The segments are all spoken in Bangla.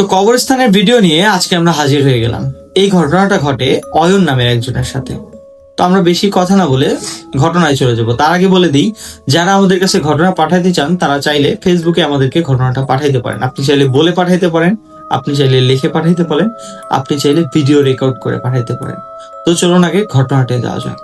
তো কবরস্থানের ভিডিও নিয়ে আজকে আমরা হাজির হয়ে গেলাম। এই ঘটনাটা ঘটে অয়ন নামের একজনের সাথে। তো আমরা বেশি কথা না বলে ঘটনায় চলে যাব। তার আগে বলে দিই, যারা আমাদের কাছে ঘটনা পাঠাইতে চান, তারা চাইলে ফেসবুকে আমাদেরকে ঘটনাটা পাঠাইতে পারেন। আপনি চাইলে বলে পাঠাইতে পারেন, আপনি চাইলে লিখে পাঠাইতে পারেন, আপনি চাইলে ভিডিও রেকর্ড করে পাঠাইতে পারেন। তো চলুন আগে ঘটনাটা যাওয়া যাক।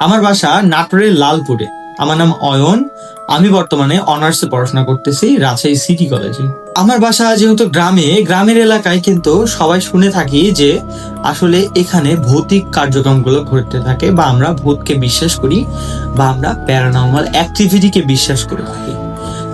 আমার বাসা নাটোরের লালপুরে। আমার নাম অয়ন। আমি বর্তমানে অনার্সে পড়াশোনা করতেছি রাজশাহী সিটি কলেজে। আমার বাসা যেহেতু গ্রামে, গ্রামের এলাকায় কিন্তু সবাই শুনে থাকি যে আসলে এখানে ভৌতিক কার্যক্রমগুলো ঘটতে থাকে বা আমরা ভূতকে বিশ্বাস করি বা আমরা প্যারানর্মাল অ্যাক্টিভিটিকে বিশ্বাস করে থাকি।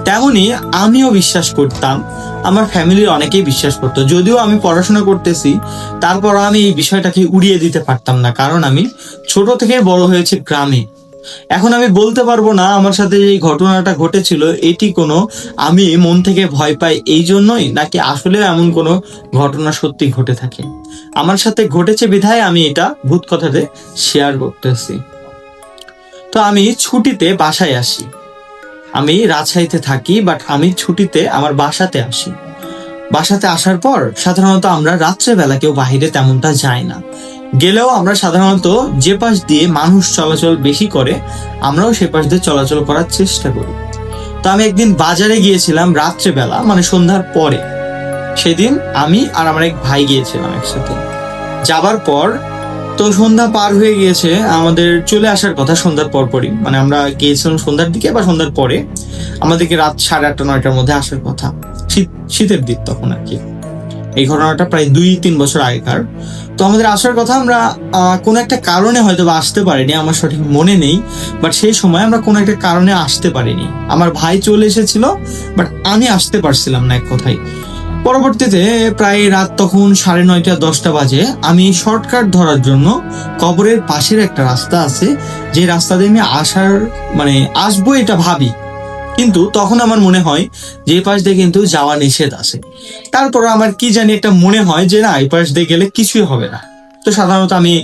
তেমনি আমিও বিশ্বাস করতাম, আমার ফ্যামিলির অনেকেই বিশ্বাস করতো। যদিও আমি পড়াশোনা করতেছি, তারপর আমি এই বিষয়টাকে উড়িয়ে দিতে পারতাম না। কারণ আমি ছোট থেকে বড় হয়েছে গ্রামে। এখন আমি বলতে পারব না আমার সাথে এই ঘটনাটা ঘটেছিল, এটি কোনো আমি মন থেকে ভয় পাই এই জন্যই, নাকি আসলে এমন কোনো ঘটনা সত্যি ঘটে থাকে? আমার সাথে ঘটেছে বিধায় আমি এটা ভূত কথাতে শেয়ার করতেছি। তো আমি ছুটিতে বাসায় আসি। আমি রাজশাহীতে থাকি বাট আমি ছুটিতে আমার বাসাতে আসি। বাসাতে আসার পর সাধারণত আমরা রাত্রেবেলা কেউ বাহিরে তেমনটা যায় না। গেলেও আমরা সাধারণত যে পাশ দিয়ে মানুষ চলাচল বেশি করে, আমরাও সে পাশ দিয়ে চলাচল করার চেষ্টা করি। তো আমি একদিন বাজারে গিয়েছিলাম রাত্রেবেলা মানে সন্ধ্যার পরে। সেদিন আমি আর আমার এক ভাই গিয়েছিলাম একসাথে। যাবার পর তো সন্ধ্যা পার হয়ে গিয়েছে, আমাদের চলে আসার কথা সন্ধ্যার পরপরই। মানে আমরা গিয়েছিলাম সন্ধ্যার দিকে বা সন্ধ্যার পরে। আমাদেরকে রাত সাড়ে আটটা, নয়টার মধ্যে আসার কথা। শীত, শীতের দিক তখন আর কি। এই ঘটনাটা প্রায় দুই, তিন বছর আগেকার। তো আমাদের আসার কথা আমরা কোনো একটা কারণে হয়তো বা আসতে পারিনি, আমার সঠিক মনে নেই বাট সেই সময় আমরা কোনো একটা কারণে আসতে পারিনি। আমার ভাই চলে এসেছিল বাট আমি আসতে পারছিলাম না এক কথায়। পরবর্তীতে প্রায় রাত তখন সাড়ে নয়টা, দশটা বাজে, আমি শর্টকাট ধরার জন্য কবরের পাশের একটা রাস্তা আছে, যে রাস্তা দিয়ে আমি আসার মানে আসব এটা ভাবি। কিন্তু তখন আমার মনে হয় যে পাশ দিয়ে কিন্তু যাওয়া নিষেধ আছে। তারপর আমার কি জানি একটা মনে হয় যে না, এই পাশ দিয়ে গেলে কিছুই হবে না। তো সাধারণত আমি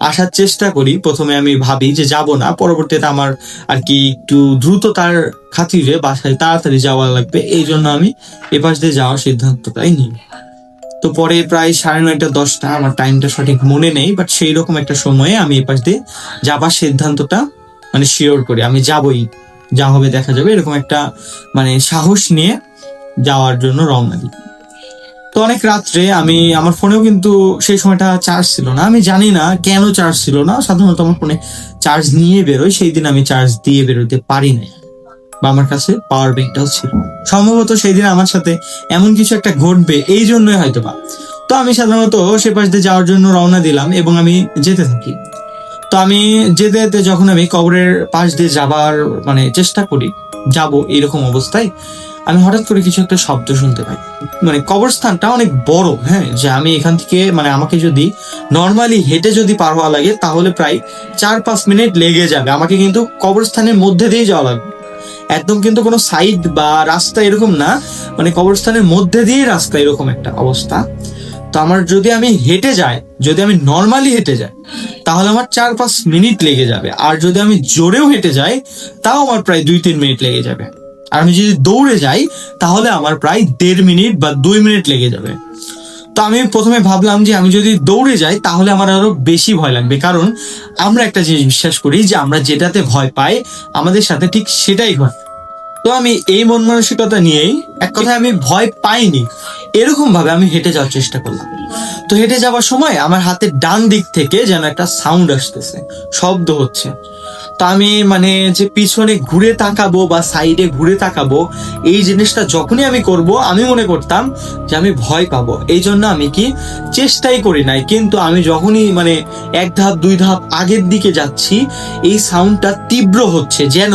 আসার চেষ্টা করি। প্রথমে আমি ভাবি যে যাব না, পরবর্তীতে আমার আর কি একটু দ্রুততার খাতিরে বাসায় তাড়াতাড়ি যাওয়া লাগবে। এই জন্য আমি এ পাশ দিয়ে যাওয়ার সিদ্ধান্তটাই নিই। তো পরে প্রায় সাড়ে নয়টা, দশটা, আমার টাইমটা সঠিক মনে নেই বাট সেই রকম একটা সময়ে আমি এ পাশ দিয়ে যাবার সিদ্ধান্তটা মানে শিওর করি। আমি যাবই। যা হবে দেখা যাবে, এরকম একটা মানে সাহস নিয়ে যাওয়ার জন্য রওনা দিই। তো অনেক রাত্রে আমি, আমার ফোনেও কিন্তু সেই সময়টা চার্জ ছিল না। আমি জানি না কেন চার্জ ছিল না, সাধারণত আমার ফোনে চার্জ নিয়ে বেরোয়, সেই দিন আমি চার্জ দিয়ে বেরোতে পারি নাই। বা আমার কাছে পাওয়ার ব্যাংকটাও ছিল সম্ভবত সেই দিন আমার সাথে এমন কিছু একটা ঘটবে, এই জন্যই হয়তো বা তো আমি সাধারণত সে পাশ দিয়ে যাওয়ার জন্য রওনা দিলাম এবং আমি যেতে থাকি। তো আমি যেতে যেতে যখন আমি কবরের পাশ দিয়ে যাবার মানে চেষ্টা করি, যাব এরকম অবস্থায়, আমি হঠাৎ করে কিছু একটা শব্দ শুনতে পাই। মানে কবরস্থানটা অনেক বড় হ্যাঁ যে আমি এখান থেকে মানে আমাকে যদি নর্মালি হেঁটে যদি পার হওয়া লাগে, তাহলে প্রায় চার পাঁচ মিনিট লেগে যাবে। আমাকে কিন্তু কবরস্থানের মধ্যে দিয়ে যাওয়া লাগবে। একদম কিন্তু কোনো সাইড বা রাস্তা এরকম না মানে কবরস্থানের মধ্যে দিয়ে রাস্তা এরকম একটা অবস্থা। তো আমার যদি আমি হেঁটে যাই, যদি আমি নর্মালি হেঁটে যাই, তাহলে আমার চার পাঁচ মিনিট লেগে যাবে। আর যদি আমি জোরেও হেঁটে যাই, তাও আমার প্রায় দুই তিন মিনিট লেগে যাবে। আর আমি যদি দৌড়ে যাই, তাহলে আমার প্রায় দেড় মিনিট বা দুই মিনিট লেগে যাবে। তো আমি প্রথমে ভাবলাম যে আমি যদি দৌড়ে যাই, তাহলে আমার আরও বেশি ভয় লাগবে। কারণ আমরা একটা জিনিস বিশ্বাস করি যে আমরা যেটাতে ভয় পাই, আমাদের সাথে ঠিক সেটাই হয় তো আমি এই মন মানসিকতা নিয়েই এক কথায় আমি ভয় পাইনি। এরকম ভাবে আমি হেঁটে যাওয়ার চেষ্টা করলাম। তো হেঁটে যাওয়ার সময় আমার হাতের ডান দিক থেকে যেন একটা সাউন্ড আসতেছে। শব্দ হচ্ছে। তো আমি মানে যে পিছনে ঘুরে তাকাবো বা সাইডে ঘুরে তাকাবো, এই জিনিসটা যখনই আমি করব, আমি মনে করতাম যে আমি ভয় পাবো। এই জন্য আমি কি চেষ্টাই করি নাই। কিন্তু আমি যখনই মানে এক ধাপ, দুই ধাপ আগের দিকে যাচ্ছি, এই সাউন্ডটা তীব্র হচ্ছে, যেন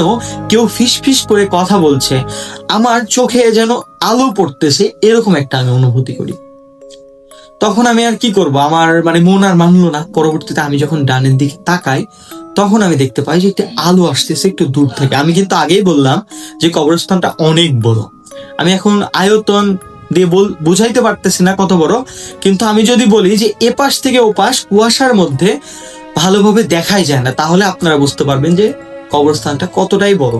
কেউ ফিস করে কথা বলছে। আমার চোখে যেন আলো পড়তেছে, এরকম একটা আমি অনুভূতি করি। তখন আমি আর কি করব? আমার মানে মন আর মানলো না। পরবর্তীতে আমি যখন ডানের দিকে তাকাই তখন আমি দেখতে পাই যে একটা আলো আসতেছে একটু দূর থেকে। আমি কিন্তু আগেই বললাম যে কবরস্থানটা অনেক বড়। আমি এখন আয়তন দিয়ে বল বুঝাইতে পারতেছি না কত বড়, কিন্তু আমি যদি বলি যে এপাশ থেকে ওপাশ কুয়াশার মধ্যে ভালোভাবে দেখাই যায় না, তাহলে আপনারা বুঝতে পারবেন যে কবরস্থানটা কতটাই বড়?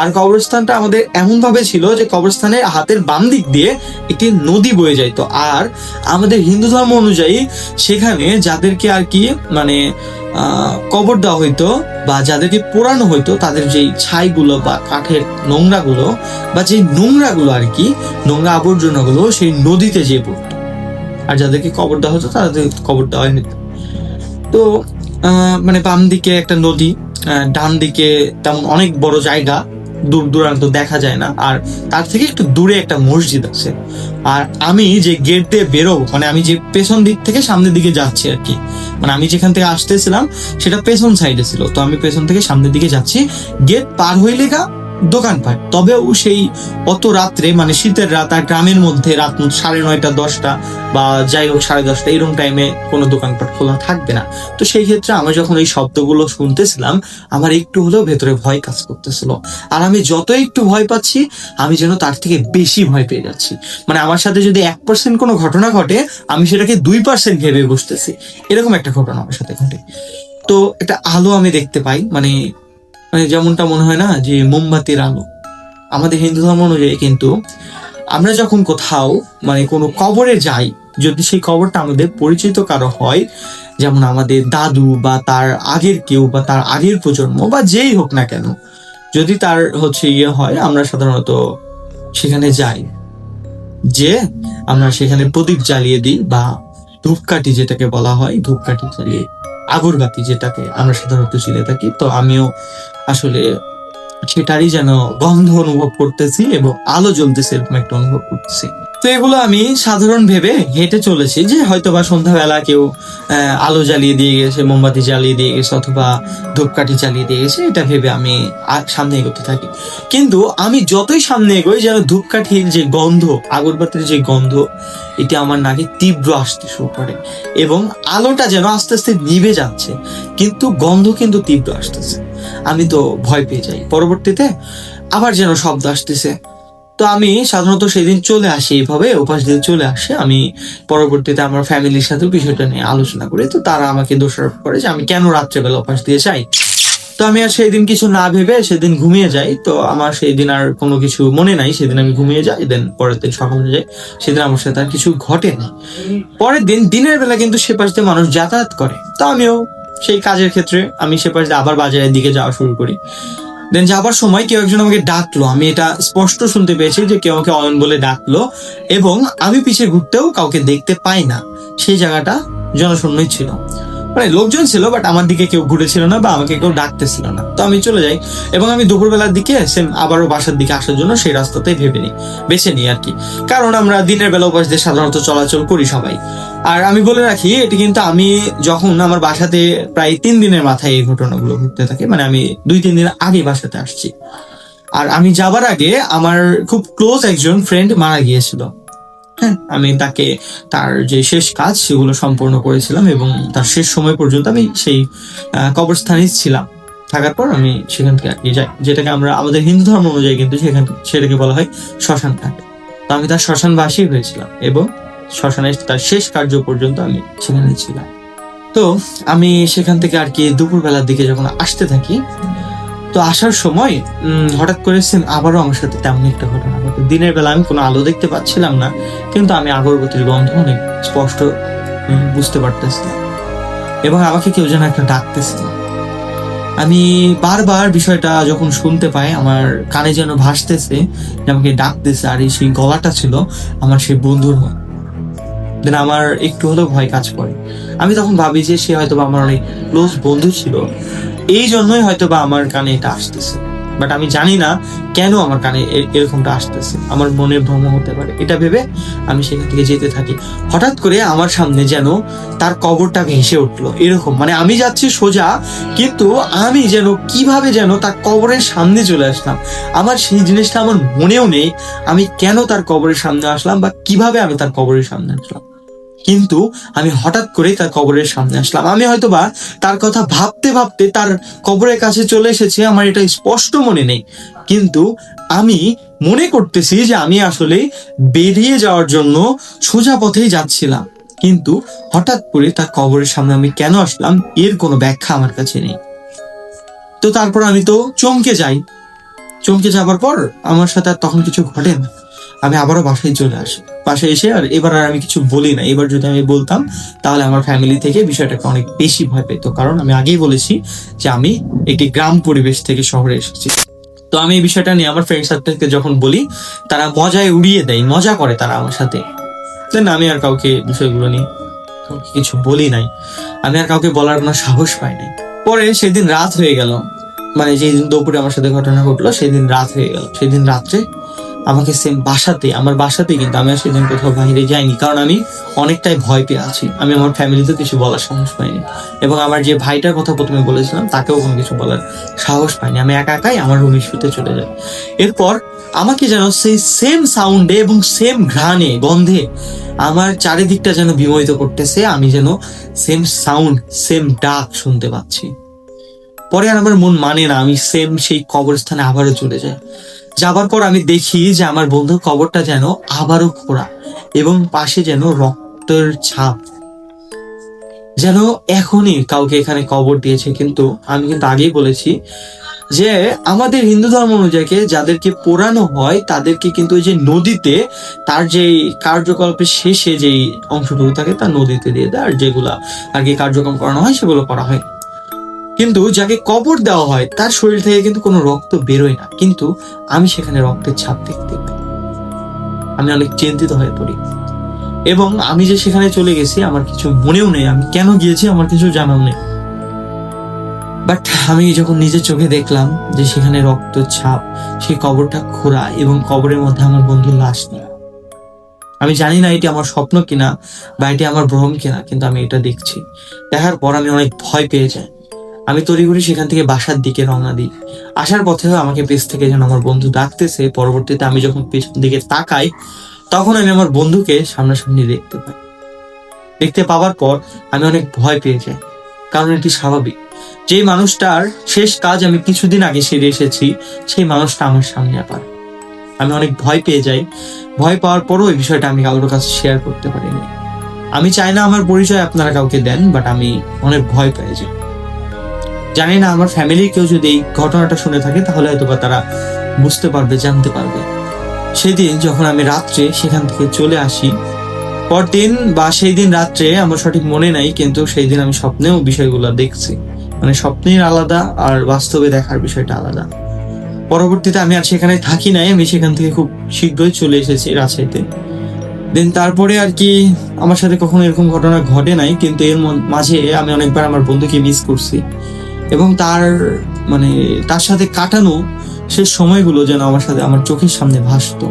আর কবরস্থানটা আমাদের এমন ভাবে ছিল যে কবরস্থানের হাতের বাম দিক দিয়ে একটি নদী বয়ে যাইতো। আর আমাদের হিন্দু ধর্ম অনুযায়ী সেখানে যাদেরকে আর কি মানে কবর দেওয়া হইতো বা যাদেরকে পোড়ানো হইতো, তাদের যেই ছাইগুলো বা কাঠের নোংরাগুলো বা যে নোংরাগুলো আর কি, নোংরা আবর্জনাগুলো সেই নদীতে যেয়ে পড়তো। আর যাদেরকে কবর দেওয়া হতো তাদের কবর দেওয়া হয়নি। তো মানে বাম দিকে একটা নদী ডান দিকে তেমন অনেক বড় জায়গা, দূর দূরান্ত দেখা যায় না। আর তার থেকে একটু দূরে একটা মসজিদ আছে। আর আমি যে গেট দিয়ে বেরোবো মানে আমি যে পেছন দিক থেকে সামনের দিকে যাচ্ছি আর কি মানে আমি যেখান থেকে আসতেছিলাম, সেটা পেছন সাইডে ছিল। তো আমি পেছন থেকে সামনের দিকে যাচ্ছি। গেট পার হইলে গা দোকানপাট। তবেও সেই অত রাত্রে মানে শীতের রাত আর গ্রামের মধ্যে রাত সাড়ে নয়টা, দশটা বা যাই হোক সাড়ে দশটা এরকম টাইমে কোনো দোকানপাট খোলা থাকবে না। তো সেই ক্ষেত্রে আমি যখন এই শব্দগুলো শুনতেছিলাম, আমার একটু হলেও ভেতরে ভয় কাজ করতেছিল। আর আমি যত একটু ভয় পাচ্ছি, আমি যেন তার থেকে বেশি ভয় পেয়ে যাচ্ছি। মানে আমার সাথে যদি এক পার্সেন্ট কোনো ঘটনা ঘটে, আমি সেটাকে দুই পার্সেন্ট ভেবে বসতেছি। এরকম একটা ঘটনা আমার সাথে ঘটে। তো একটা আলো আমি দেখতে পাই মানে মানে যেমনটা মনে হয় না যে মোমবাতির আলো। আমাদের হিন্দু ধর্ম অনুযায়ী কিন্তু আমরা যখন কোথাও মানে কোনো কবরে যাই, যদি সেই কবরটা আমাদের পরিচিত কারও হয়, যেমন আমাদের দাদু বা তার আগের কেউ বা তার আগের প্রজন্ম বা যেই হোক না কেন, যদি তার হচ্ছে ইয়ে হয়, আমরা সাধারণত সেখানে যাই। যে আমরা সেখানে প্রদীপ জ্বালিয়ে দিই বা ধূপকাঠি যেটাকে বলা হয়, ধূপকাঠি জ্বালিয়ে আগরবাতি যেটাকে আমরা সাধারণত চিনে থাকি, তো আমিও আসলে সেটারই যেন গন্ধ অনুভব করতেছি এবং আলো জ্বলতেছে এরকম একটা অনুভব করতেছি। তো এগুলো আমি সাধারণ ভেবে হেঁটে চলেছি যে হয়তো বা সন্ধ্যাবেলা কেউ আলো জ্বালিয়ে দিয়ে গেছে, মোমবাতি জ্বালিয়ে দিয়ে গেছে অথবা ধূপকাঠি জ্বালিয়ে দিয়ে গেছে, এটা ভেবে আমি সামনে এগোতে থাকি। কিন্তু আমি যতই সামনে এগোই যেন ধূপকাঠির যে গন্ধ, আগরবাতির যে গন্ধ এটি আমার নাকে তীব্র আসতে শুরু করে এবং আলোটা যেন আস্তে আস্তে নিভে যাচ্ছে, কিন্তু গন্ধ কিন্তু তীব্র আসতেছে। আমি তো ভয় পেয়ে যাই। পরবর্তীতে আবার যেন শব্দ আসতেছে। তো আমি সাধারণত সেদিন চলে আসি এইভাবে উপাস দিয়ে চলে আসে। আমি পরবর্তীতে আমার ফ্যামিলির সাথে বিষয়টা নিয়ে আলোচনা করি। তো তারা আমাকে দোষারোপ করে যে আমি কেন রাত্রেবেলা উপাস দিয়ে যাই? তো আমি আর সেই দিন কিছু না ভেবে সেদিন ঘুমিয়ে যাই। তো আমার সেই দিন আর কোনো কিছু মনে নাই। সেদিন আমি ঘুমিয়ে যাই দেন পরের দিন সকালে যাই। সেদিন আমার সাথে আর কিছু ঘটে না পরের দিন দিনের বেলা কিন্তু সে পাশ মানুষ যাতায়াত করে। তো আমিও সেই কাজের ক্ষেত্রে আমি সে পাশ আবার বাজারের দিকে যাওয়া শুরু করি। দেন যাবার সময় কেউ একজন আমাকে ডাকলো। আমি এটা স্পষ্ট শুনতে পেয়েছি যে কেউ আমাকে অয়ন বলে ডাকলো এবং আমি পিছে ঘুরতেও কাউকে দেখতে পাই না। সেই জায়গাটা জনশূন্যই ছিল। মানে লোকজন ছিল বাট আমার দিকে কেউ ঘুরেছিল না বা আমাকে কেউ ডাকতেছিল না। তো আমি চলে যাই এবং আমি দুপুরবেলার দিকে সেম আবারও বাসার দিকে আসার জন্য সেই রাস্তাতেই ভেবে নিই, বেছে নিই আর কি। কারণ আমরা দিনের বেলা উপাস দিয়ে সাধারণত চলাচল করি সবাই। আর আমি বলে রাখি, এটি কিন্তু আমি যখন আমার বাসাতে প্রায় তিন দিনের মাথায় এই ঘটনাগুলো ঘটতে থাকে মানে আমি দুই, তিন দিন আগে বাসাতে আসছি। আর আমি যাবার আগে আমার খুব ক্লোজ একজন ফ্রেন্ড মারা গিয়েছিল। হ্যাঁ। আমি তাকে তার যে শেষ কাজ সেগুলো সম্পূর্ণ করেছিলাম এবং তার শেষ সময় পর্যন্ত আমি সেই আহ, কবরস্থানেই ছিলাম। থাকার পর আমি সেখান থেকে আর কি যাই। যেটাকে আমরা আমাদের হিন্দু ধর্ম অনুযায়ী কিন্তু সেখান সেটাকে বলা হয় শ্মশান ঘাট। তো আমি তার শ্মশানবাসী হয়েছিলাম এবং শ্মশানের তার শেষ কার্য পর্যন্ত আমি সেখানে ছিলাম। তো আমি সেখান থেকে আর কি দুপুরবেলার দিকে যখন আসতে থাকি তো আসার সময় হঠাৎ করে আবারও আমার সাথে তেমন একটা ঘটনা ঘটে। দিনের বেলা আমি কোনো আলো দেখতে পাচ্ছিলাম না, কিন্তু আমি আগরবাতির গন্ধ অনেক স্পষ্ট বুঝতে পারতেছিলাম। এবং আমাকে কেউ যেন একটা ডাকতেছিল। আমি বারবার বিষয়টা যখন শুনতে পাই, আমার কানে যেন ভাসতেছে যে আমাকে ডাকতেছে, আর এই সেই গলাটা ছিল আমার সেই বন্ধুর দেন আমার একটু হলেও ভয় কাজ করে। আমি তখন ভাবি যে সে হয়তো আমার অনেক ক্লোজ বন্ধু ছিল। এই জন্যই হয়তো বা আমার কানে এটা আসতেছে। বাট আমি জানি না কেন আমার কানে এরকমটা আসতেছে। আমার মনের ভ্রম হতে পারে। এটা ভেবে আমি সেখান থেকে যেতে থাকি। হঠাৎ করে আমার সামনে যেন তার কবরটা ভেসে উঠল। এরকম। মানে আমি যাচ্ছি সোজা, কিন্তু আমি যেন কীভাবে যেন তার কবরের সামনে চলে আসলাম। আমার সেই জিনিসটা আমার মনেও নেই আমি কেন তার কবরের সামনে আসলাম বা কীভাবে আমি তার কবরের সামনে আসলাম। কিন্তু আমি হঠাৎ করেই তার কবরের সামনে আসলাম। আমি হয়তো বা তার কথা ভাবতে ভাবতে তার কবরের কাছে চলে এসেছে, আমার এটা স্পষ্ট মনে নেই। কিন্তু আমি মনে করতেছি যে আমি আসলে বেরিয়ে যাওয়ার জন্য সোজা পথেই যাচ্ছিলাম। কিন্তু হঠাৎ করে তার কবরের সামনে আমি কেন আসলাম, এর কোনো ব্যাখ্যা আমার কাছে নেই। তো তারপর আমি তো চমকে যাই। চমকে যাবার পর আমার সাথে আর তখন কিছু ঘটে না। আমি আবারও বাসায় চলে আসি বাসায় এসে আর এবার আর আমি কিছু বলি না। এবার যদি আমি বলতাম, তাহলে আমার ফ্যামিলি থেকে বিষয়টাকে অনেক বেশি ভয় পেত। কারণ আমি আগেই বলেছি যে আমি একটি গ্রাম পরিবেশ থেকে শহরে এসেছি। তো আমি এই বিষয়টা নিয়ে আমার ফ্রেন্ড সার্কেলকে যখন বলি, তারা মজায় উড়িয়ে দেয়, মজা করে তারা আমার সাথে। দেন আমি আর কাউকে বিষয়গুলো নিয়ে কাউকে কিছু বলি নাই। আমি আর কাউকে বলার কোনো সাহস পাই নাই। পরে সেদিন রাত হয়ে গেল। মানে যেদিন দুপুরে আমার সাথে ঘটনা ঘটলো, সেদিন রাত হয়ে গেল। সেদিন রাত্রে আমাকে সেম বাসাতে আমার বাসাতে কিন্তু আমি আর সেদিন কোথাও বাইরে যাইনি। কারণ আমি অনেকটাই ভয় পেয়ে আছি। আমি আমার ফ্যামিলিতে কিছু বলার সাহস পাইনি। এবং আমার যে ভাইটার কথা প্রথমে বলেছিলাম, তাকেও কোনো কিছু বলার সাহস পাইনি। আমি একা একাই আমার রুমে শুতে চলে যাই। এরপর আমাকে যেন সেই সেম সাউন্ডে এবং সেম ঘ্রাণে, গন্ধে আমার চারিদিকটা যেন বিমোহিত করতেছে, আমি যেন সেম সাউন্ড সেম ডাক শুনতে পাচ্ছি। পরে আর আমার মন মানে না, আমি সেম সেই কবরস্থানে আবারও চলে যাই। যাবার পর আমি দেখি যে আমার বন্ধুর কবরটা যেন আবারও খোঁড়া এবং পাশে যেন রক্তের ছাপ। যেন এখনই কাউকে এখানে কবর দিয়েছে, কিন্তু আমি কিন্তু আগেই বলেছি যে আমাদের হিন্দু ধর্ম অনুযায়ী যাদেরকে পোড়ানো হয়, তাদেরকে কিন্তু ওই যে নদীতে তার যে কার্যকল্পের শেষে যেই অংশটুকু থাকে, তা নদীতে দিয়ে দেয়। আর যেগুলা আর কি কার্যক্রম করানো হয়, সেগুলো করা হয়। কিন্তু যাকে কবর দেওয়া হয়, তার শরীর থেকে কিন্তু কোনো রক্ত বেরোয় না। কিন্তু আমি সেখানে রক্তের ছাপ দেখতে পাই। আমি অনেক চিন্তিত হয়ে পড়ি। এবং আমি যে সেখানে চলে গেছি, আমার কিছু মনেও নেই। আমি কেন গিয়েছি, আমার কিছু জানাও নেই। বাট আমি যখন নিজের চোখে দেখলাম যে সেখানে রক্ত ছাপ, সেই কবরটা খোঁড়া এবং কবরের মধ্যে আমার বন্ধুর লাশ নেই আমি জানি না এটি আমার স্বপ্ন কিনা বা এটি আমার ভ্রম কিনা, কিন্তু আমি এটা দেখছি। দেখার পর আমি অনেক ভয় পেয়ে যাই। আমি তড়িঘড়ি সেখান থেকে বাসার দিকে রওনা দিই। আসার পথেও আমাকে পেছ থেকে যেন আমার বন্ধু ডাকতেছে, পরবর্তীতে আমি যখন পেছন দিকে তাকাই, তখন আমি আমার বন্ধুকে সামনাসামনি দেখতে পাই। দেখতে পাওয়ার পর আমি অনেক ভয় পেয়ে যাই, কারণ এটি স্বাভাবিক। যেই মানুষটার শেষ কাজ আমি কিছুদিন আগে সেরে এসেছি, সেই মানুষটা আমার সামনে আবার। আমি অনেক ভয় পেয়ে যাই। ভয় পাওয়ার পরও এই বিষয়টা আমি কারোর কাছে শেয়ার করতে পারিনি। আমি চাই না আমার পরিচয় আপনারা কাউকে দেন বাট আমি অনেক ভয় পেয়ে যাই। জানি না, আমার ফ্যামিলির কেউ যদি এই ঘটনাটা শুনে থাকে, তাহলে হয়তো বা তারা বুঝতে পারবে, জানতে পারবে। সেদিন যখন আমি রাত্রে সেখান থেকে চলে আসি, পরদিন বা সেই দিন রাত্রে আমার সঠিক মনে নাই, কিন্তু সেই দিন আমি স্বপ্নেও বিষয়গুলো দেখছি। মানে স্বপ্নের আলাদা আর বাস্তবে দেখার বিষয়টা আলাদা। পরবর্তীতে আমি আর সেখানে থাকি নাই, আমি সেখান থেকে খুব শীঘ্রই চলে এসেছি রাজশাহীতে। দেন তারপরে আর কি আমার সাথে কখনো এরকম ঘটনা ঘটে নাই, কিন্তু এর মাঝে আমি অনেকবার আমার বন্ধুকে মিস করছি। এবং তার মানে তার সাথে কাটানো সে সময়গুলো যেন আমার সাথে, আমার চোখের সামনে ভাসত।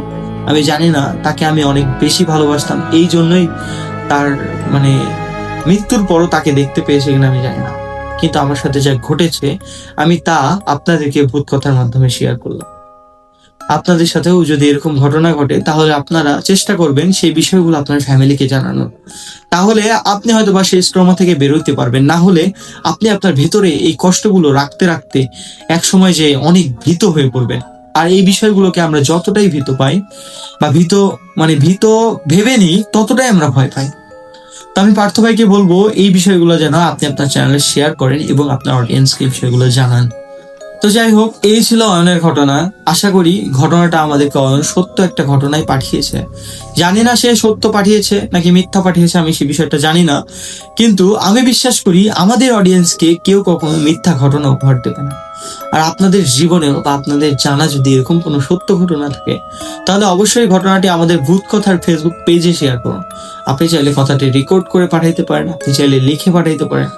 আমি জানি না, তাকে আমি অনেক বেশি ভালোবাসতাম। এই জন্যই তার মানে মৃত্যুর পরও তাকে দেখতে পেয়েছে কিনা আমি জানি না। কিন্তু আমার সাথে যা ঘটেছে, আমি তা আপনাদেরকে ভূত কথার মাধ্যমে শেয়ার করলাম। আপনাদের সাথেও যদি এরকম ঘটনা ঘটে, তাহলে আপনারা চেষ্টা করবেন সেই বিষয়গুলো আপনার ফ্যামিলিকে জানানোর। তাহলে আপনি হয়তো বা সেই স্ট্রমা থেকে বেরোতে পারবেন। না হলে আপনি আপনার ভেতরে এই কষ্টগুলো রাখতে রাখতে এক সময় যে অনেক ভীত হয়ে পড়বেন। আর এই বিষয়গুলোকে আমরা যতটাই ভীত পাই বা ভীত মানে ভীত ভেবে নিই, ততটাই আমরা ভয় পাই। তো আমি পার্থ ভাইকে বলব, এই বিষয়গুলো যেন আপনি আপনার চ্যানেলে শেয়ার করেন এবং আপনার অডিয়েন্সকে বিষয়গুলো জানান। তো যাই হোক, এই ছিল অয়নের ঘটনা। আশা করি ঘটনাটা আমাদেরকে অয়ন সত্য একটা ঘটনায় পাঠিয়েছে। জানি না সে সত্য পাঠিয়েছে নাকি মিথ্যা পাঠিয়েছে, আমি সে বিষয়টা জানি না। কিন্তু আমি বিশ্বাস করি আমাদের অডিয়েন্সকে কেউ কখনো মিথ্যা ঘটনা উপহার দেবে না। আর আপনাদের জীবনেও বা আপনাদের জানা যদি এরকম কোনো সত্য ঘটনা থাকে, তাহলে অবশ্যই ঘটনাটি আমাদের ভূত কথার ফেসবুক পেজে শেয়ার করুন। আপনি চাইলে কথাটি রেকর্ড করে পাঠাইতে পারেন, আপনি চাইলে লিখে পাঠাইতে পারেন,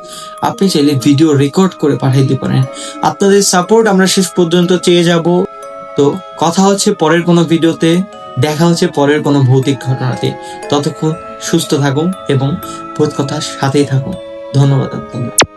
আপনি চাইলে ভিডিও রেকর্ড করে পাঠাইতে পারেন। আপনাদের সাপোর্ট আমরা শেষ পর্যন্ত চেয়ে যাব। তো কথা হচ্ছে পরের কোনো ভিডিওতে, দেখা হচ্ছে পরের কোনো ভৌতিক ঘটনাতে। ততক্ষণ সুস্থ থাকুন এবং ভূত কথার সাথেই থাকুন। ধন্যবাদ আপনাদের।